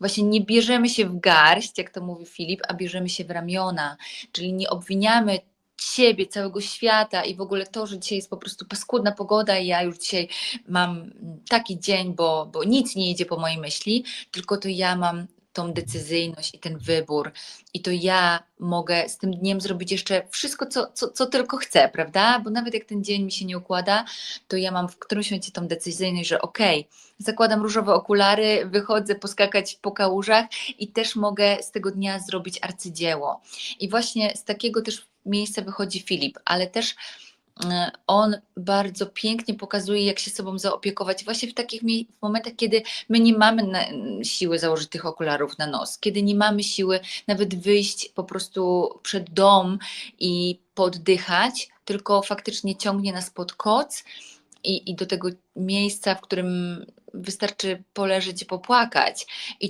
właśnie nie bierzemy się w garść, jak to mówi Filip, a bierzemy się w ramiona, czyli nie obwiniamy siebie, całego świata i w ogóle to, że dzisiaj jest po prostu paskudna pogoda i ja już dzisiaj mam taki dzień, bo, bo nic nie idzie po mojej myśli, tylko to ja mam tą decyzyjność i ten wybór i to ja mogę z tym dniem zrobić jeszcze wszystko, co, co, co tylko chcę, prawda? Bo nawet jak ten dzień mi się nie układa, to ja mam w którymś momencie tą decyzyjność, że okej, zakładam różowe okulary, wychodzę poskakać po kałużach i też mogę z tego dnia zrobić arcydzieło. I właśnie z takiego też miejsca wychodzi Filip, ale też on bardzo pięknie pokazuje, jak się sobą zaopiekować właśnie w takich w momentach, kiedy my nie mamy na, siły założyć tych okularów na nos, kiedy nie mamy siły nawet wyjść po prostu przed dom i poddychać, tylko faktycznie ciągnie nas pod koc i, i do tego miejsca, w którym wystarczy poleżeć i popłakać. I